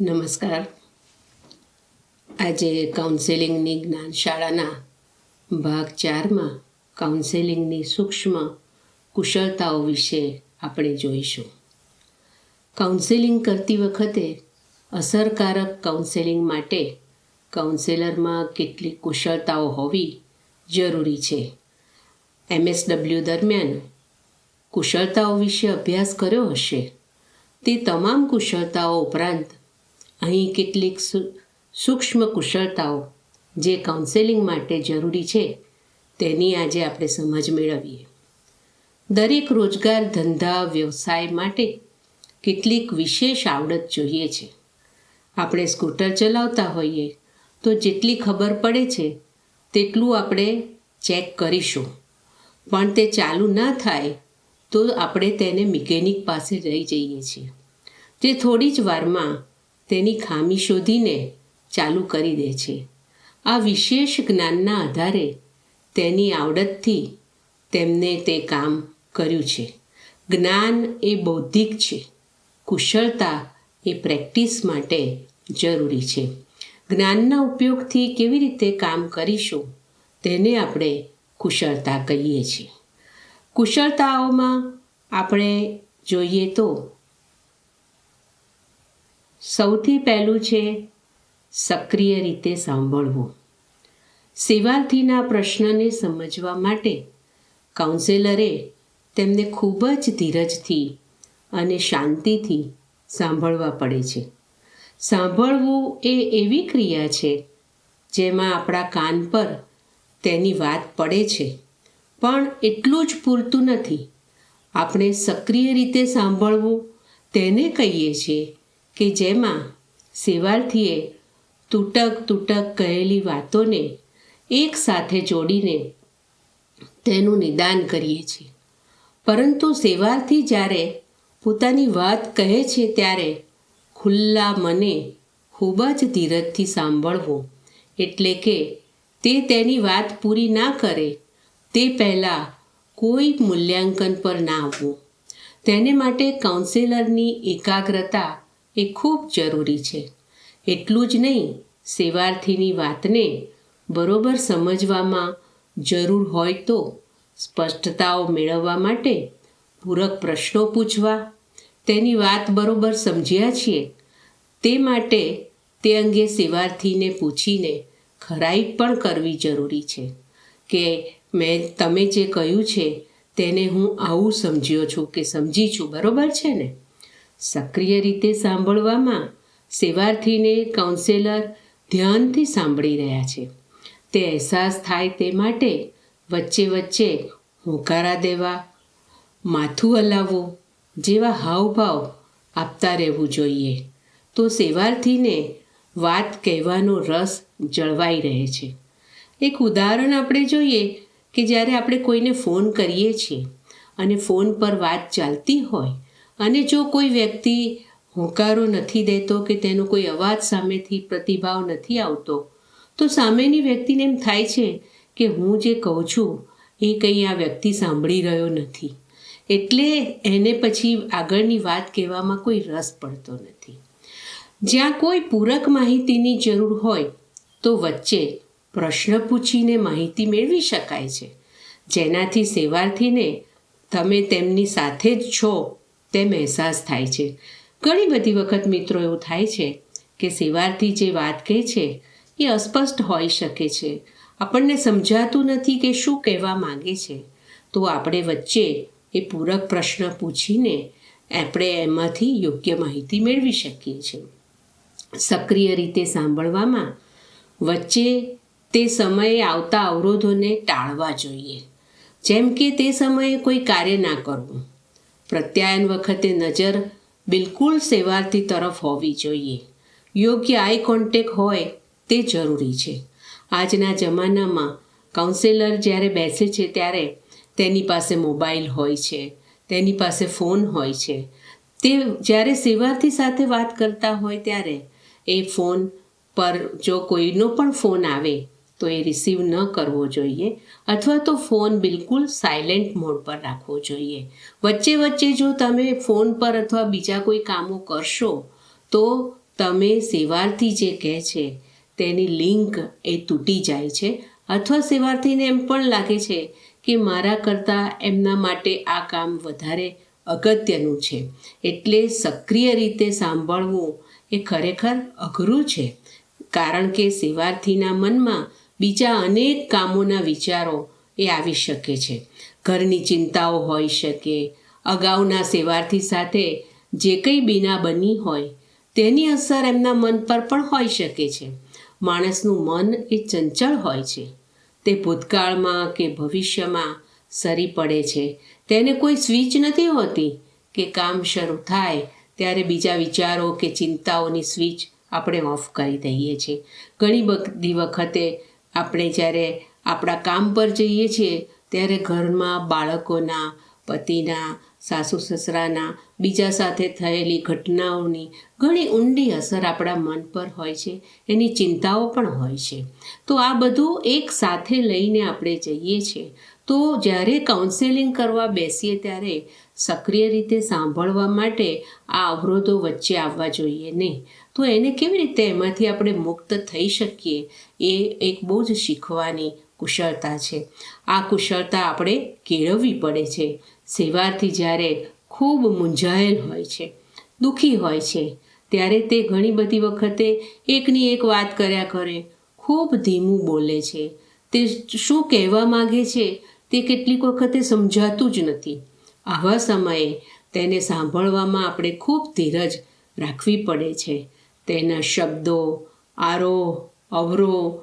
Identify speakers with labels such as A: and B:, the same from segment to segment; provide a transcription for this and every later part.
A: નમસ્કાર. આજે કાઉન્સેલિંગની જ્ઞાનશાળાના ભાગ ચારમાં કાઉન્સેલિંગની સૂક્ષ્મ કુશળતાઓ વિશે આપણે જોઈશું. કાઉન્સેલિંગ કરતી વખતે અસરકારક કાઉન્સેલિંગ માટે કાઉન્સેલરમાં કેટલીક કુશળતાઓ હોવી જરૂરી છે. એમએસડબલ્યુ દરમિયાન કુશળતાઓ વિશે અભ્યાસ કર્યો હશે. તે તમામ કુશળતાઓ ઉપરાંત અહીં કેટલીક સૂક્ષ્મ કુશળતાઓ જે કાઉન્સેલિંગ માટે જરૂરી છે, તેની આજે આપણે સમજ મેળવીએ. દરેક રોજગાર ધંધા વ્યવસાય માટે કેટલીક વિશેષ આવડત જોઈએ છે. આપણે સ્કૂટર ચલાવતા હોઈએ તો જેટલી ખબર પડે છે, તેટલું આપણે ચેક કરીશું. પણ તે ચાલુ ના થાય તો આપણે તેને મિકેનિક પાસે લઈ જઈએ છીએ. જે થોડી જ વારમાં તેની ખામી શોધીને ચાલુ કરી દે છે. આ વિશેષ જ્ઞાનના આધારે તેની આવડતથી તેમને તે કામ કર્યું છે. જ્ઞાન એ બૌદ્ધિક છે. કુશળતા એ પ્રેક્ટિસ માટે જરૂરી છે. જ્ઞાનના ઉપયોગથી કેવી રીતે કામ કરીશું તેને આપણે કુશળતા કહીએ છીએ. કુશળતાઓમાં આપણે જોઈએ તો સૌથી પહેલું છે સક્રિય રીતે સાંભળવું. સેવાર્થીના પ્રશ્નને સમજવા માટે કાઉન્સેલરે તેમને ખૂબ જ ધીરજથી અને શાંતિથી સાંભળવા પડે છે. સાંભળવું એ એવી ક્રિયા છે જેમાં આપણા કાન પર તેની વાત પડે છે, પણ એટલું જ પૂરતું નથી. આપણે સક્રિય રીતે સાંભળવું તેને કહીએ છીએ કે જેમાં સેવાર્થીએ તૂટક તૂટક કહેલી વાતોને એક સાથે જોડીને તેનું નિદાન કરીએ છીએ. પરંતુ સેવાર્થી જ્યારે પોતાની વાત કહે છે ત્યારે ખુલ્લા મને ખૂબ જ ધીરજથી સાંભળવો. એટલે કે તે તેની વાત પૂરી ના કરે, તે પહેલાં કોઈ મૂલ્યાંકન પર ના આવવું. તેને માટે કાઉન્સેલરની એકાગ્રતા એ ખૂબ જરૂરી છે. એટલું જ નહીં, સેવાર્થીની વાતને બરોબર સમજવામાં જરૂર હોય તો સ્પષ્ટતાઓ મેળવવા માટે પૂરક પ્રશ્નો પૂછવા, તેની વાત બરોબર સમજ્યા છીએ. તે માટે તે અંગે સેવાર્થીને પૂછીને ખરાઈ પણ કરવી જરૂરી છે કે મેં તમે જે કહ્યું છે તેને હું આવું સમજ્યો છું કે સમજી છું. બરોબર છે ને? સક્રિય રીતે સાંભળવામાં સેવાર્થીને કાઉન્સેલર ધ્યાનથી સાંભળી રહ્યા છે. તે અહેસાસ થાય તે માટે વચ્ચે વચ્ચે હોંકારા દેવા, માથું હલાવવું જેવા હાવભાવ આપતા રહેવું જોઈએ. તો સેવાર્થીને વાત કહેવાનો રસ જળવાઈ રહે છે. એક ઉદાહરણ આપણે જોઈએ કે જ્યારે આપણે કોઈને ફોન કરીએ છીએ અને ફોન પર વાત ચાલતી હોય અને જો કોઈ વ્યક્તિ હોંકારો નથી દેતો કે તેનો કોઈ અવાજ સામેથી પ્રતિભાવ નથી આવતો, તો સામેની વ્યક્તિને એમ થાય છે કે હું જે કહું છું એ કંઈ આ વ્યક્તિ સાંભળી રહ્યો નથી. એટલે એને પછી આગળની વાત કહેવામાં કોઈ રસ પડતો નથી. જ્યાં કોઈ પૂરક માહિતીની જરૂર હોય, તો વચ્ચે પ્રશ્ન પૂછીને માહિતી મેળવી શકાય છે. જેનાથી સેવાર્થીને તમે તેમની સાથે જ છો તેમ અહેસાસ થાય છે. ઘણી બધી વખત મિત્રો એવું થાય છે કે સેવાર્થી જે વાત કહે છે, એ અસ્પષ્ટ હોઈ શકે છે. આપણને સમજાતું નથી કે શું કહેવા માંગે છે. તો આપણે વચ્ચે એ પૂરક પ્રશ્ન પૂછીને આપણે એમાંથી યોગ્ય માહિતી મેળવી શકીએ છીએ. સક્રિય રીતે સાંભળવામાં વચ્ચે તે સમયે આવતા અવરોધોને ટાળવા જોઈએ. જેમ કે તે સમયે કોઈ કાર્ય ના કરવું. પ્રત્યાયન વખતે નજર બિલકુલ સેવાર્થી તરફ હોવી જોઈએ. યોગ્ય આઈ કોન્ટેક હોય તે જરૂરી છે. આજના જમાનામાં કાઉન્સેલર જ્યારે બેસે છે ત્યારે તેની પાસે મોબાઈલ હોય છે, તેની પાસે ફોન હોય છે. તે જ્યારે સેવાર્થી સાથે વાત કરતા હોય ત્યારે એ ફોન પર જો કોઈનો પણ ફોન આવે તો એ રિસીવ ન કરવો જોઈએ અથવા તો ફોન બિલકુલ સાયલેન્ટ મોડ પર રાખવો જોઈએ. વચ્ચે વચ્ચે જો તમે ફોન પર અથવા બીજા કોઈ કામો કરશો, તો તમે સેવાર્થી જે કહે છે, તેની લિંક એ તૂટી જાય છે. અથવા સેવાર્થીને એમ પણ લાગે છે કે મારા કરતાં એમના માટે આ કામ વધારે અગત્યનું છે. એટલે સક્રિય રીતે સાંભળવું એ ખરેખર અઘરું છે. કારણ કે સેવાર્થીના મનમાં બીજા અનેક કામોના વિચારો એ આવી શકે છે. ઘરની ચિંતાઓ હોઈ શકે, અગાઉના સેવાર્થી સાથે જે કંઈ બીના બની હોય, તેની અસર એમના મન પર પણ હોઈ શકે છે. માણસનું મન એ ચંચળ હોય છે. તે ભૂતકાળમાં કે ભવિષ્યમાં સરી પડે છે. તેને કોઈ સ્વિચ નથી હોતી કે કામ શરૂ થાય ત્યારે બીજા વિચારો કે ચિંતાઓની સ્વિચ આપણે ઓફ કરી દઈએ છીએ. ઘણી બધી વખતે આપણે જ્યારે આપણા કામ પર જઈએ છીએ, ત્યારે ઘરમાં બાળકોના, પતિના, સાસુ સસરાના, બીજા સાથે થયેલી ઘટનાઓની ઘણી ઊંડી અસર આપણા મન પર હોય છે, એની ચિંતાઓ પણ હોય છે. તો આ બધું એક સાથે લઈને આપણે જઈએ છીએ. તો જ્યારે કાઉન્સેલિંગ કરવા બેસીએ ત્યારે સક્રિય રીતે સાંભળવા માટે આ અવરોધો વચ્ચે આવવા જોઈએ નહીં. તો એને કેવી રીતે એમાંથી આપણે મુક્ત થઈ શકીએ એ એક બહુ જ શીખવાની કુશળતા છે. આ કુશળતા આપણે કેળવવી પડે છે. સેવાથી જ્યારે ખૂબ મૂંઝાયેલ હોય છે, દુઃખી હોય છે, ત્યારે તે ઘણી બધી વખતે એકની એક વાત કર્યા કરે, ખૂબ ધીમું બોલે છે. તે શું કહેવા માગે છે તે કેટલીક વખતે સમજાતું જ નથી. આવા સમયે તેને સાંભળવામાં આપણે ખૂબ ધીરજ રાખવી પડે છે. તેના શબ્દો આરોહ અવરોહ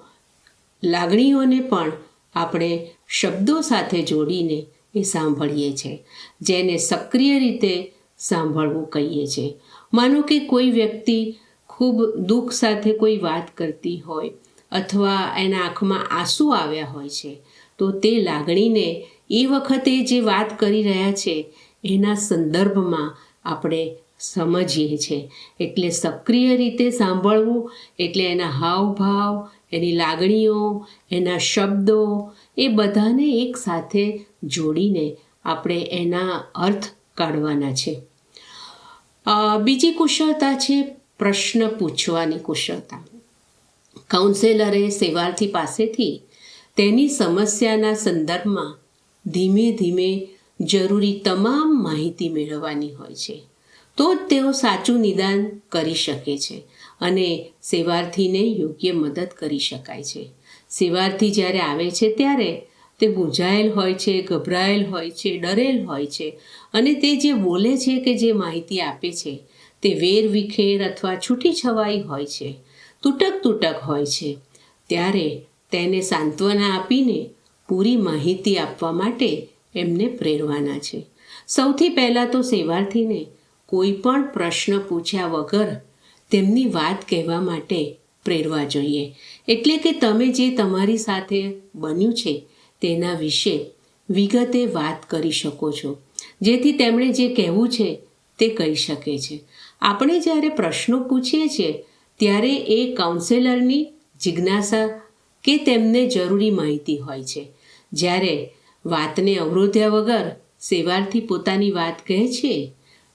A: લાગણીઓને પણ આપણે શબ્દો સાથે જોડીને એ સાંભળીએ છીએ જેને સક્રિય રીતે સાંભળવું કહીએ છીએ માનો કે કોઈ વ્યક્તિ ખૂબ દુઃખ સાથે કોઈ વાત કરતી હોય અથવા એના આંખમાં આંસુ આવ્યા હોય છે, તો તે લાગણીને એ વખતે જે વાત કરી રહ્યા છે, એના સંદર્ભમાં આપણે સમજીએ છીએ એટલે સક્રિય રીતે સાંભળવું, એટલે એના હાવભાવ, એની લાગણીઓ, એના શબ્દો, એ બધાને એક સાથે જોડીને આપણે એના અર્થ કાઢવાના છે. બીજી કુશળતા છે પ્રશ્ન પૂછવાની કુશળતા. કાઉન્સેલરે સેવાર્થી પાસેથી તેની સમસ્યાના સંદર્ભમાં ધીમે ધીમે જરૂરી તમામ માહિતી મેળવવાની હોય છે. તો જ તેઓ સાચું નિદાન કરી શકે છે અને સેવાર્થીને યોગ્ય મદદ કરી શકાય છે. સેવાર્થી જ્યારે આવે છે ત્યારે તે મૂંઝાયેલ હોય છે, ગભરાયેલ હોય છે, ડરેલ હોય છે અને તે જે બોલે છે કે જે માહિતી આપે છે તે વેર વિખેર અથવા છૂટી છવાઈ હોય છે, તૂટક તૂટક હોય છે. ત્યારે તેને સાંત્વના આપીને પૂરી માહિતી આપવા માટે એમને પ્રેરવાના છે. સૌથી પહેલાં તો સેવાર્થીને કોઈ પણ પ્રશ્ન પૂછ્યા વગર તેમની વાત કહેવા માટે પ્રેરવા જોઈએ. એટલે કે તમે જે તમારી સાથે બન્યું છે તેના વિશે વિગતે વાત કરી શકો છો. જેથી તેમણે જે કહેવું છે તે કહી શકે છે. આપણે જ્યારે પ્રશ્નો પૂછીએ છીએ, ત્યારે એ કાઉન્સેલરની જિજ્ઞાસા કે તેમને જરૂરી માહિતી હોય છે. જ્યારે વાતને અવરોધ્યા વગર સેવારથી પોતાની વાત કહે છે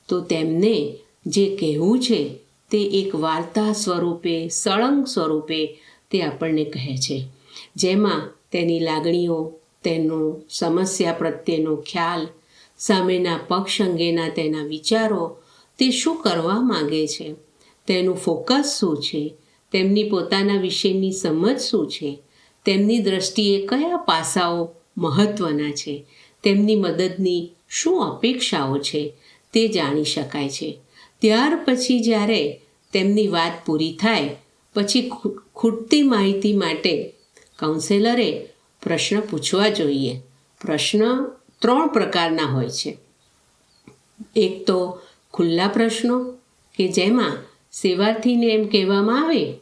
A: તો તેમને જે કહેવું છે તે એક વાર્તા સ્વરૂપે, સળંગ સ્વરૂપે તે આપણને કહે છે. જેમાં તેની લાગણીઓ, તેનો સમસ્યા પ્રત્યેનો ખ્યાલ, સામેના પક્ષ અંગેના તેના વિચારો, તે શું કરવા માગે છે, તેનું ફોકસ શું છે, તેમની પોતાના વિશેની સમજ શું છે, તેમની દ્રષ્ટિએ કયા પાસાઓ મહત્ત્વના છે, તેમની મદદની શું અપેક્ષાઓ છે તે જાણી શકાય છે. ત્યાર પછી જ્યારે તેમની વાત પૂરી થાય, પછી ખૂટતી માહિતી માટે કાઉન્સેલરે પ્રશ્ન પૂછવા જોઈએ. પ્રશ્ન ત્રણ પ્રકારના હોય છે. એક તો ખુલ્લા પ્રશ્નો, કે જેમાં સેવાર્થીને એમ કહેવામાં આવે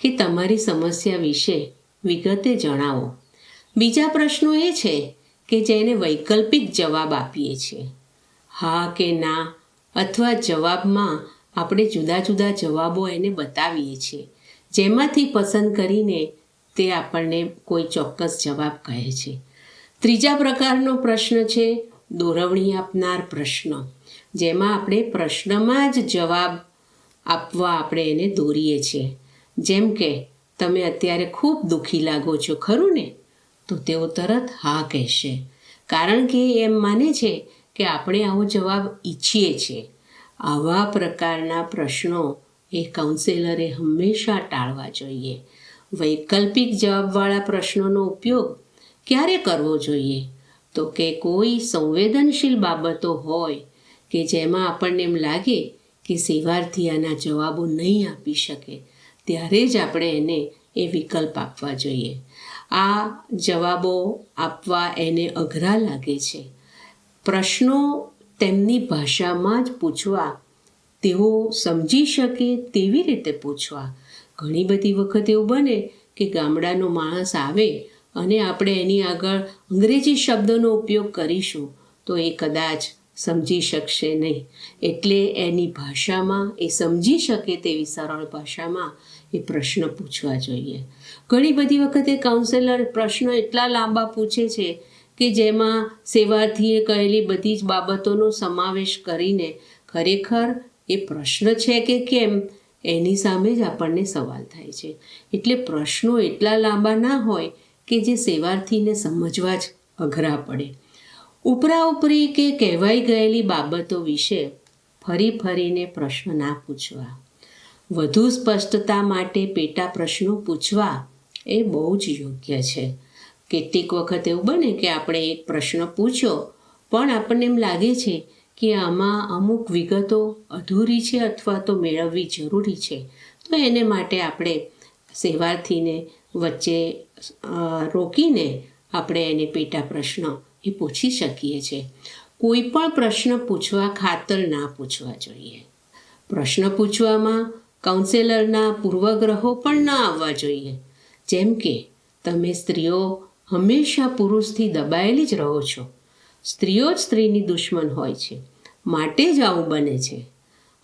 A: કે તમારી સમસ્યા વિશે વિગતે જણાવો. બીજા પ્રશ્નો એ છે કે જેને વૈકલ્પિક જવાબ આપીએ છીએ. હા કે ના અથવા જવાબમાં આપણે જુદા જુદા જવાબો એને બતાવીએ છીએ. જેમાંથી પસંદ કરીને તે આપણને કોઈ ચોક્કસ જવાબ કહે છે. ત્રીજા પ્રકારનો પ્રશ્ન છે, દોરવણી આપનાર પ્રશ્ન. જેમાં આપણે પ્રશ્નમાં જ જવાબ આપવા આપણે એને દોરીએ છીએ. જેમ કે, તમે અત્યારે ખૂબ દુઃખી લાગો છો, ખરું ને? તો તેઓ તરત હા કહેશે. કારણ કે એમ માને છે કે આપણે આવો જવાબ ઈચ્છીએ છીએ. આવા પ્રકારના પ્રશ્નો એ કાઉન્સેલરે હંમેશા ટાળવા જોઈએ. વૈકલ્પિક જવાબવાળા પ્રશ્નોનો ઉપયોગ ક્યારે કરવો જોઈએ? તો કે કોઈ સંવેદનશીલ બાબતો હોય કે જેમાં આપણને એમ લાગે કે સેવાર્થી આના જવાબો નહીં આપી શકે, ત્યારે જ આપણે એને એ વિકલ્પ આપવા જોઈએ. આ જવાબો આપવા એને અઘરા લાગે છે. પ્રશ્નો તેમની ભાષામાં જ પૂછવા. તેઓ સમજી શકે તેવી રીતે પૂછવા. ઘણી બધી વખત એવું બને કે ગામડાનો માણસ આવે અને આપણે એની આગળ અંગ્રેજી શબ્દોનો ઉપયોગ કરીશું તો એ કદાચ સમજી શકશે નહીં. એટલે એની ભાષામાં, એ સમજી શકે તેવી સરળ ભાષામાં એ પ્રશ્ન પૂછવા જોઈએ. ઘણી બધી વખતે કાઉન્સેલર પ્રશ્નો એટલા લાંબા પૂછે છે કે જેમાં સેવાર્થીએ કહેલી બધી જ બાબતોનો સમાવેશ કરીને ખરેખર એ પ્રશ્ન છે કે કેમ? એની સામે જ આપણને સવાલ થાય છે. એટલે પ્રશ્નો એટલા લાંબા ના હોય કે જે સેવાર્થીને સમજવા જ અઘરા પડે. ઉપરા ઉપરી કે કહેવાઈ ગયેલી બાબતો વિશે ફરી ફરીને પ્રશ્ન ના પૂછવા. વધુ સ્પષ્ટતા માટે પેટા પ્રશ્નો પૂછવા એ બહુ જ યોગ્ય છે. કેટલીક વખત એવું બને કે આપણે એક પ્રશ્ન પૂછ્યો પણ આપણને એમ લાગે છે કે આમાં અમુક વિગતો અધૂરી છે અથવા તો મેળવવી જરૂરી છે. તો એને માટે આપણે સેવાર્થીને વચ્ચે રોકીને આપણે એને પેટા પ્રશ્ન એ પૂછી શકીએ છીએ કોઈ પણ પ્રશ્ન પૂછવા ખાતર ના પૂછવા જોઈએ. પ્રશ્ન પૂછવામાં કાઉન્સેલરના પૂર્વગ્રહો પણ ના આવવા જોઈએ. જેમ કે, તમે સ્ત્રીઓ હંમેશા પુરુષથી દબાયેલી જ રહો છો. સ્ત્રીઓ જ સ્ત્રીની દુશ્મન હોય છે. માટે જ આવું બને છે.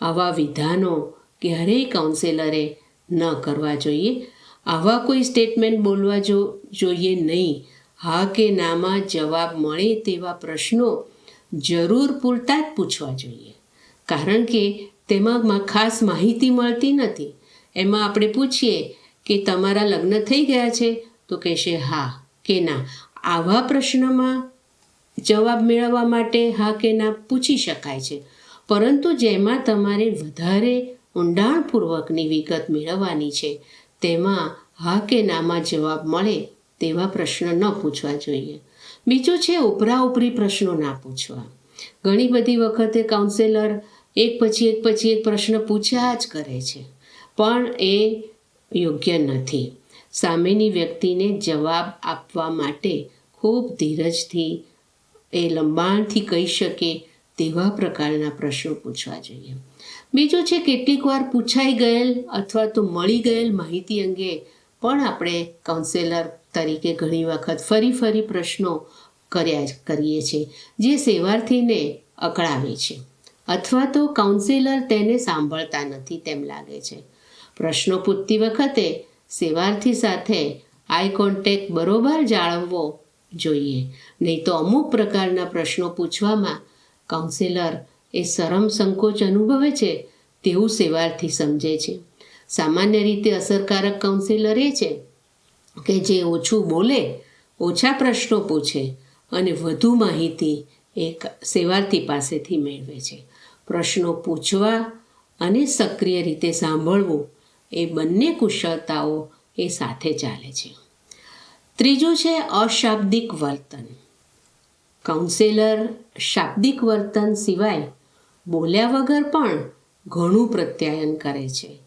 A: આવા વિધાનો ક્યારેય કાઉન્સેલરે ન કરવા જોઈએ. આવા કોઈ સ્ટેટમેન્ટ બોલવા જો, જોઈએ નહીં. હા કે નામાં જવાબ મળે તેવા પ્રશ્નો જરૂર પૂરતા જ પૂછવા જોઈએ. કારણ કે તેમાં ખાસ માહિતી મળતી નથી. એમાં આપણે પૂછીએ કે તમારા લગ્ન થઈ ગયા છે? તો કહેશે, હા. કે ના આવા પ્રશ્નમાં જવાબ મેળવવા માટે હા કે ના પૂછી શકાય છે. પરંતુ જેમાં તમારે વધારે ઊંડાણપૂર્વકની વિગત મેળવવાની છે, તેમાં હા કે નામાં જવાબ મળે તેવા પ્રશ્ન ન પૂછવા જોઈએ. બીજું છે ઉપરા ઉપરી પ્રશ્નો ના પૂછવા. ઘણી બધી વખતે કાઉન્સેલર એક પછી એક પછી એક પ્રશ્ન પૂછ્યા જ કરે છે, પણ એ યોગ્ય નથી. સામેની વ્યક્તિને જવાબ આપવા માટે ખૂબ ધીરજથી એ લંબાણથી કહી શકે તેવા પ્રકારના પ્રશ્નો પૂછવા જોઈએ. બીજું છે, કેટલીક વાર પૂછાઈ ગયેલ અથવા તો મળી ગયેલ માહિતી અંગે પણ આપણે કાઉન્સેલર તરીકે ઘણી વખત ફરી ફરી પ્રશ્નો કર્યા કરીએ છીએ, જે સેવાર્થીને અકળાવે છે અથવા તો કાઉન્સેલર તેને સાંભળતા નથી તેમ લાગે છે. પ્રશ્નો પૂછતી વખતે સેવાર્થી સાથે આઈ કોન્ટેક્ટ બરોબર જાળવવો જોઈએ. નહીં તો અમુક પ્રકારના પ્રશ્નો પૂછવામાં કાઉન્સેલર એ શરમ સંકોચ અનુભવે છે તેવું સેવાર્થી સમજે છે. સામાન્ય રીતે અસરકારક કાઉન્સેલર એ છે કે જે ઓછું બોલે, ઓછા પ્રશ્નો પૂછે અને વધુ માહિતી એક સેવાર્થી પાસેથી મેળવે છે. પ્રશ્નો પૂછવા અને સક્રિય રીતે સાંભળવું એ બંને કુશળતાઓ એ સાથે ચાલે છે. ત્રીજું છે અશાબ્દિક વર્તન. કાઉન્સેલર શાબ્દિક વર્તન સિવાય બોલ્યા વગર પણ ઘણું પ્રત્યાયન કરે છે.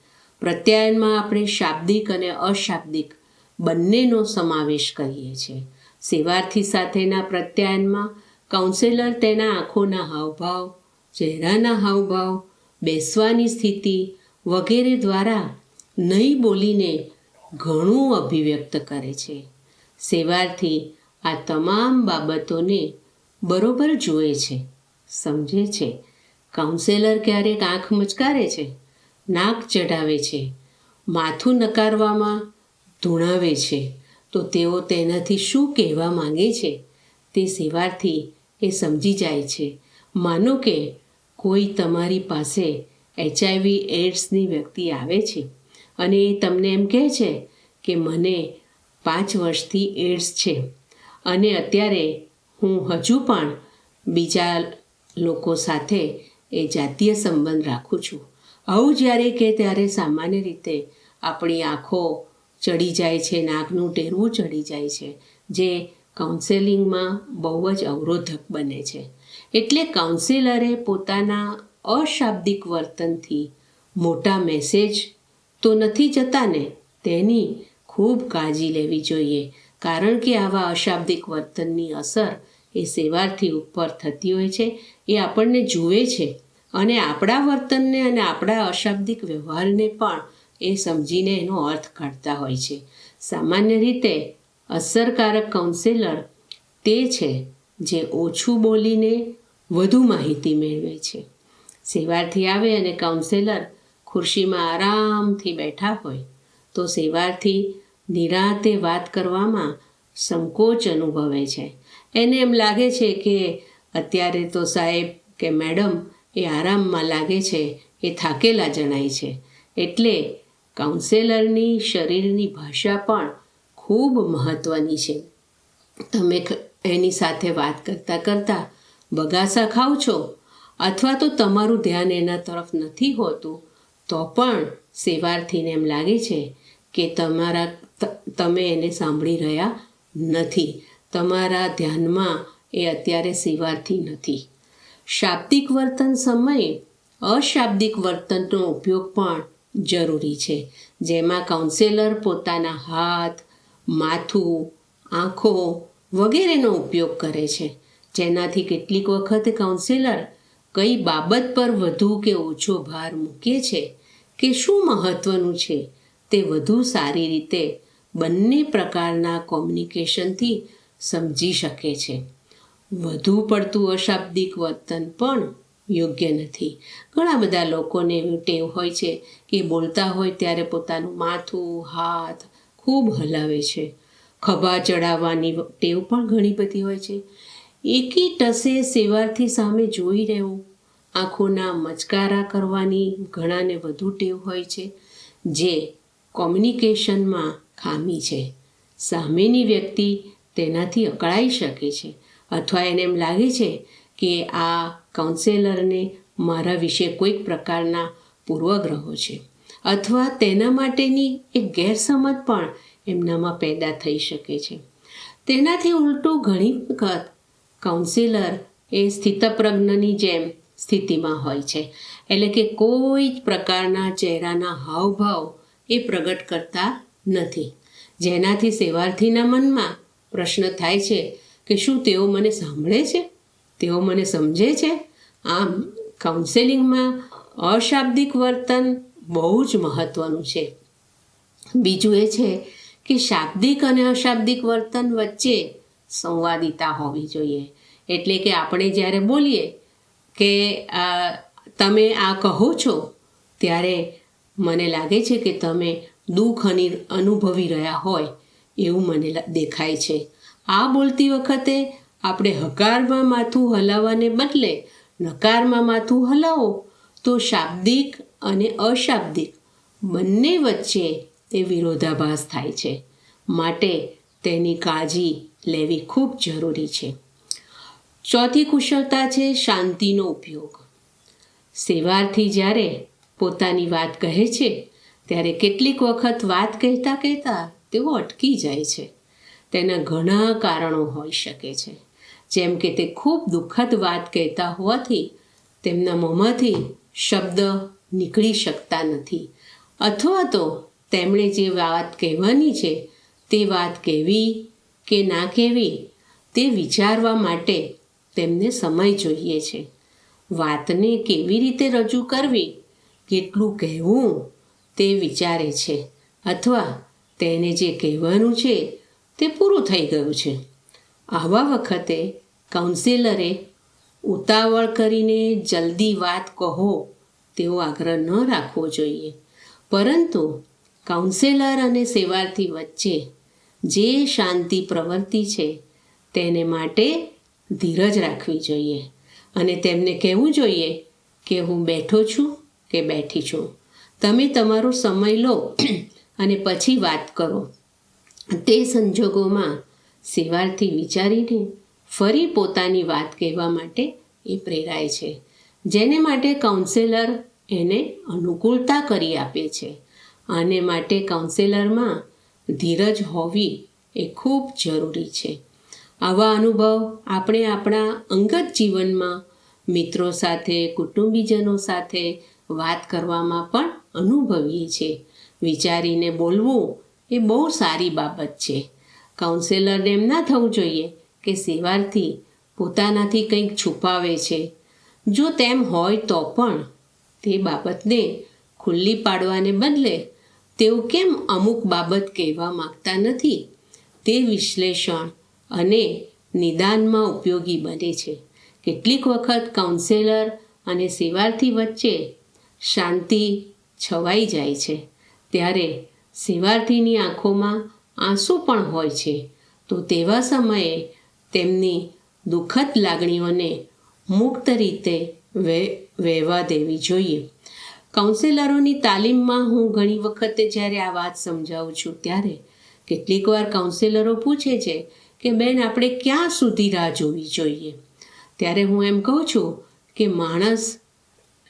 A: પ્રત્યાયનમાં આપણે શાબ્દિક અને અશાબ્દિક બંનેનો સમાવેશ કરીએ છીએ. સેવાર્થી સાથેના પ્રત્યાયનમાં કાઉન્સેલર તેના આંખોના હાવભાવ, ચહેરાના હાવભાવ, બેસવાની સ્થિતિ વગેરે દ્વારા નહીં બોલીને ઘણું અભિવ્યક્ત કરે છે. સેવારથી આ તમામ બાબતોને બરોબર જુએ છે, સમજે છે. કાઉન્સેલર ક્યારેક આંખ મચકારે છે, નાક ચઢાવે છે, માથું નકારવામાં ધૂણાવે છે. તો તેઓ તેનાથી શું કહેવા માંગે છે? તે સેવારથી એ સમજી જાય છે. માનો કે કોઈ તમારી પાસે એચઆઈવી એડ્સની વ્યક્તિ આવે છે. અને એ તમને એમ કહે છે કે મને પાંચ વર્ષથી એડ્સ છે. અને અત્યારે હું હજુ પણ બીજા લોકો સાથે એ જાતીય સંબંધ રાખું છું. આવું જ્યારે કે ત્યારે સામાન્ય રીતે આપણી આંખો ચડી જાય છે, નાકનું ટેરવું ચડી જાય છે, જે કાઉન્સેલિંગમાં બહુ જ અવરોધક બને છે. એટલે કાઉન્સેલરે પોતાના અશાબ્દિક વર્તનથી મોટા મેસેજ તો નથી જતા ને તેની ખૂબ કાળજી લેવી જોઈએ, કારણ કે આવા અશાબ્દિક વર્તનની અસર એ સેવાર્થી ઉપર થતી હોય છે, એ આપણને જુએ છે. અને આપણા વર્તનને અને આપણા અશાબ્દિક વ્યવહારને પણ એ સમજીને એનો અર્થ કાઢતા હોય છે. સામાન્ય રીતે અસરકારક કાઉન્સેલર તે છે જે ઓછું બોલીને વધુ માહિતી મેળવે છે. સેવાર્થી આવે અને કાઉન્સેલર ખુરશીમાં આરામથી બેઠા હોય તો સેવાર્થી નિરાતે વાત કરવામાં સંકોચ અનુભવે છે. એને એમ લાગે છે કે અત્યારે તો સાહેબ કે મેડમ એ આરામમાં લાગે છે, એ થાકેલા જણાય છે. એટલે કાઉન્સેલરની શરીરની ભાષા પણ ખૂબ મહત્ત્વની છે. તમે એની સાથે વાત કરતાં કરતાં બગાસા ખાઓ છો? અથવા તો તમારું ધ્યાન એના તરફ નથી હોતું? તો પણ સેવાર્થીને એમ લાગે છે કે તમારા તમે એને સાંભળી રહ્યા નથી. તમારા ધ્યાનમાં એ અત્યારે સેવાર્થી નથી. શાબ્દિક વર્તન સમયે અશાબ્દિક વર્તનનો ઉપયોગ પણ જરૂરી છે. જેમાં કાઉન્સેલર પોતાના હાથ, માથું, આંખો વગેરેનો ઉપયોગ કરે છે. જેનાથી કેટલીક વખત કાઉન્સેલર કઈ બાબત પર વધુ કે ઓછો ભાર મૂકે છે કે શું મહત્ત્વનું છે તે વધુ સારી રીતે બંને પ્રકારના કોમ્યુનિકેશનથી સમજી શકે છે. વધુ પડતું અશાબ્દિક વર્તન પણ યોગ્ય નથી. ઘણા બધા લોકોને ટેવ હોય છે કે બોલતા હોય ત્યારે પોતાનું માથું, હાથ ખૂબ હલાવે છે. ખભા ચડાવવાની ટેવ પણ ઘણી બધી હોય છે. એકી ટસે સેવારથી સામે જોઈ રહેવું આંખોના મચકારા કરવાની ઘણાને વધુ ટેવ હોય છે, જે કોમ્યુનિકેશનમાં ખામી છે. સામેની વ્યક્તિ તેનાથી અકળાઈ શકે છે, અથવા એને એમ લાગે છે કે આ કાઉન્સેલરને મારા વિશે કોઈક પ્રકારના પૂર્વગ્રહો છે, અથવા તેના માટેની એક ગેરસમજ પણ એમનામાં પેદા થઈ શકે છે. તેનાથી ઉલટું ઘણી વખત કાઉન્સેલર એ સ્થિતપ્રજ્ઞની જેમ સ્થિતિમાં હોય છે. એટલે કે કોઈ જ પ્રકારના ચહેરાના હાવભાવ એ પ્રગટ કરતા નથી. જેનાથી સેવાર્થીના મનમાં પ્રશ્ન થાય છે કે શું તેઓ મને સાંભળે છે? તેઓ મને સમજે છે? આમ કાઉન્સેલિંગમાં અશાબ્દિક વર્તન બહુ જ મહત્ત્વનું છે. બીજું એ છે કે શાબ્દિક અને અશાબ્દિક વર્તન વચ્ચે સંવાદિતા હોવી જોઈએ. એટલે કે આપણે જ્યારે બોલીએ કે તમે આ કહો છો? ત્યારે મને લાગે છે કે તમે દુઃખ અને અનુભવી રહ્યા હોય એવું મને દેખાય છે. આ બોલતી વખતે આપણે હકારમાં માથું હલાવવાને બદલે નકારમાં માથું હલાવો તો શાબ્દિક અને અશાબ્દિક બંને વચ્ચે તે વિરોધાભાસ થાય છે. માટે તેની કાળજી લેવી ખૂબ જરૂરી છે. ચોથી કુશળતા છે શાંતિનો ઉપયોગ. સેવાર્થી જ્યારે પોતાની વાત કહે છે, ત્યારે કેટલીક વખત વાત કહેતા કહેતા તેઓ અટકી જાય છે. તેના ઘણા કારણો હોઈ શકે છે. જેમ કે તે ખૂબ દુઃખદ વાત કહેતા હોવાથી તેમના મોંમાંથી શબ્દ નીકળી શકતા નથી. અથવા તો તેમણે જે વાત કહેવાની છે, તે વાત કહેવી કે ના કહેવી, તે વિચારવા માટે તેમને સમય જોઈએ છે. વાતને કેવી રીતે રજૂ કરવી, કેટલું કહેવું, તે વિચારે છે. અથવા તેને જે કહેવાનું છે, તે પૂરું થઈ ગયું છે. આવા વખતે કાઉન્સેલરે ઉતાવળ કરીને જલ્દી વાત કહો, તેવો આગ્રહ ન રાખવો જોઈએ. પરંતુ કાઉન્સેલર અને સેવાર્થી વચ્ચે જે શાંતિ પ્રવૃત્તિ છે, તેને માટે ધીરજ રાખવી જોઈએ. અને તેમને કહેવું જોઈએ કે હું બેઠો છું કે બેઠી છું. તમે તમારો સમય લો અને પછી વાત કરો. તે સંજોગોમાં સેવાળથી વિચારીને ફરી પોતાની વાત કહેવા માટે એ પ્રેરાય છે, જેને માટે કાઉન્સેલર એને અનુકૂળતા કરી આપે છે. આને માટે કાઉન્સેલરમાં ધીરજ હોવી એ ખૂબ જરૂરી છે. આવા અનુભવ આપણે આપણા અંગત જીવનમાં મિત્રો સાથે, કુટુંબીજનો સાથે વાત કરવામાં પણ અનુભવીએ છીએ. વિચારીને બોલવું એ બહુ સારી બાબત છે. કાઉન્સેલરને એમ ના થવું જોઈએ કે સેવાર્થી પોતાનાથી કંઈક છુપાવે છે. જો તેમ હોય તો પણ તે બાબતને ખુલ્લી પાડવાને બદલે તેઓ કેમ અમુક બાબત કહેવા માગતા નથી તે વિશ્લેષણ અને નિદાનમાં ઉપયોગી બને છે. કેટલીક વખત કાઉન્સેલર અને સેવાર્થી વચ્ચે શાંતિ છવાઈ જાય છે. ત્યારે સેવાર્થીની આંખોમાં આંસુ પણ હોય છે. તો તેવા સમયે તેમની દુઃખદ લાગણીઓને મુક્ત રીતે વહેવા દેવી જોઈએ. કાઉન્સેલરોની તાલીમમાં હું ઘણી વખતે જ્યારે આ વાત સમજાવું છું ત્યારે કેટલીક વાર કાઉન્સેલરો પૂછે છે કે બેન, આપણે ક્યાં સુધી રાહ જોવી જોઈએ? ત્યારે હું એમ કહું છું કે માણસ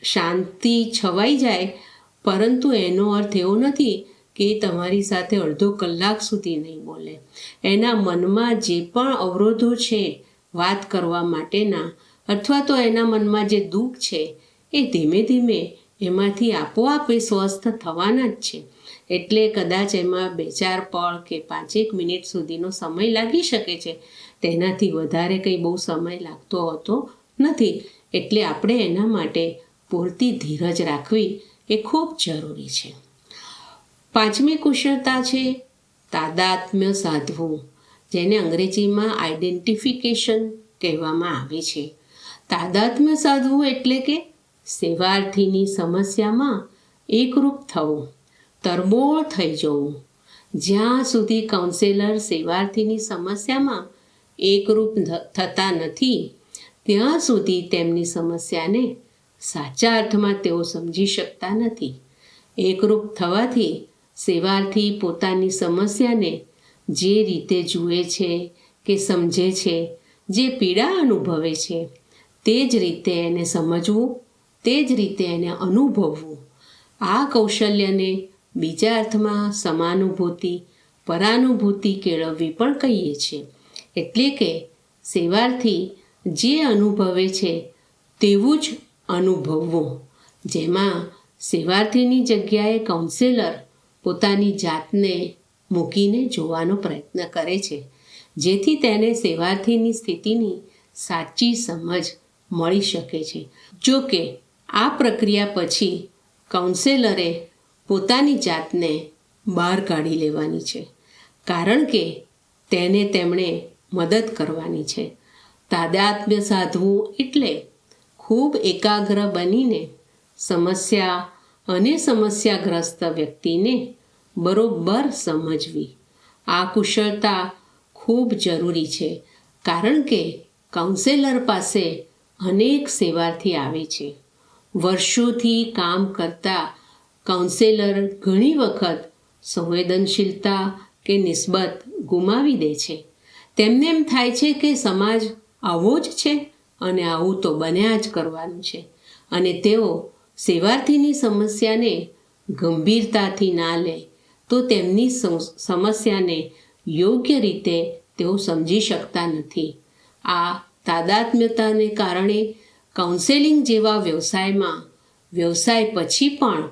A: શાંતિ છવાઈ જાય, પરંતુ એનો અર્થ એવો નથી કે તમારી સાથે અડધો કલાક સુધી નહીં બોલે. એના મનમાં જે પણ અવરોધો છે વાત કરવા માટેના, અથવા તો એના મનમાં જે દુઃખ છે, એ ધીમે ધીમે એમાંથી આપોઆપ એ સ્વસ્થ થવાના જ છે. એટલે કદાચ એમાં બે ચાર પળ કે પાંચેક મિનિટ સુધીનો સમય લાગી શકે છે. તેનાથી વધારે કંઈ બહુ સમય લાગતો હોતો નથી. એટલે આપણે એના માટે પૂરતી ધીરજ રાખવી એ ખૂબ જરૂરી છે. પાંચમી કુશળતા છે તાદાત્મ્ય સાધવું, જેને અંગ્રેજીમાં આઈડેન્ટિફિકેશન કહેવામાં આવે છે. તાદાત્મ્ય સાધવું એટલે કે સેવાર્થીની સમસ્યામાં એકરૂપ થવું, તરબોળ થઈ જવું. જ્યાં સુધી કાઉન્સેલર સેવાર્થીની સમસ્યામાં એકરૂપ થતા નથી, ત્યાં સુધી તેમની સમસ્યાને સાચા અર્થમાં તેઓ સમજી શકતા નથી. એકરૂપ થવાથી સેવાર્થી પોતાની સમસ્યાને જે રીતે જુએ છે કે સમજે છે, જે પીડા અનુભવે છે, તે જ રીતે એને સમજવું તે જ રીતે એને અનુભવવું. આ કૌશલ્યને બીજા અર્થમાં સમાનુભૂતિ, પરાનુભૂતિ કેળવવી પણ કહીએ છીએ. એટલે કે સેવાર્થી જે અનુભવે છે તેવું જ અનુભવવું. જેમાં સેવાર્થીની જગ્યાએ કાઉન્સેલર પોતાની જાતને મૂકીને જોવાનો પ્રયત્ન કરે છે. જેથી તેને સેવાર્થીની સ્થિતિની સાચી સમજ મળી શકે છે. જો કે આ પ્રક્રિયા પછી કાઉન્સેલરે પોતાની જાતને બહાર કાઢી લેવાની છે. કારણ કે તેને તેમણે મદદ કરવાની છે. તાદાત્મ્ય સાધવું એટલે ખૂબ એકાગ્ર બનીને સમસ્યા અને સમસ્યાગ્રસ્ત વ્યક્તિને બરોબર સમજવી. આ કુશળતા ખૂબ જરૂરી છે, કારણ કે કાઉન્સેલર પાસે અનેક સેવાથી આવે છે. વર્ષોથી કામ કરતા કાઉન્સેલર ઘણી વખત સંવેદનશીલતા કે નિસ્બત ગુમાવી દે છે. તેમને એમ થાય છે કે સમાજ આવો જ છે અને આવું તો બન્યા જ કરવાનું છે. અને તેઓ સેવાર્થીની સમસ્યાને ગંભીરતાથી ના લે તો તેમની સમસ્યાને યોગ્ય રીતે તેઓ સમજી શકતા નથી. આ તાદાત્મ્યતાને કારણે કાઉન્સેલિંગ જેવા વ્યવસાયમાં, વ્યવસાય પછી પણ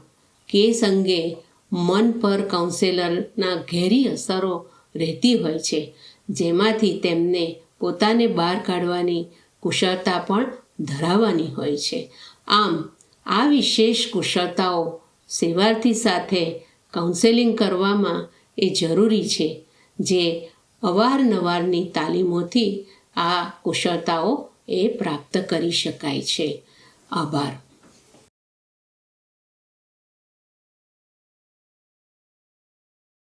A: કેસ અંગે મન પર કાઉન્સેલરના ઘેરી અસરો રહેતી હોય છે, જેમાંથી તેમને પોતાને બહાર કાઢવાની કુશળતા પણ ધરાવવાની હોય છે. આમ, આ વિશેષ કુશળતાઓ સેવાર્થી સાથે કાઉન્સેલિંગ કરવામાં એ જરૂરી છે, જે અવારનવારની તાલીમોથી આ કુશળતાઓ એ પ્રાપ્ત કરી શકાય છે. આભાર.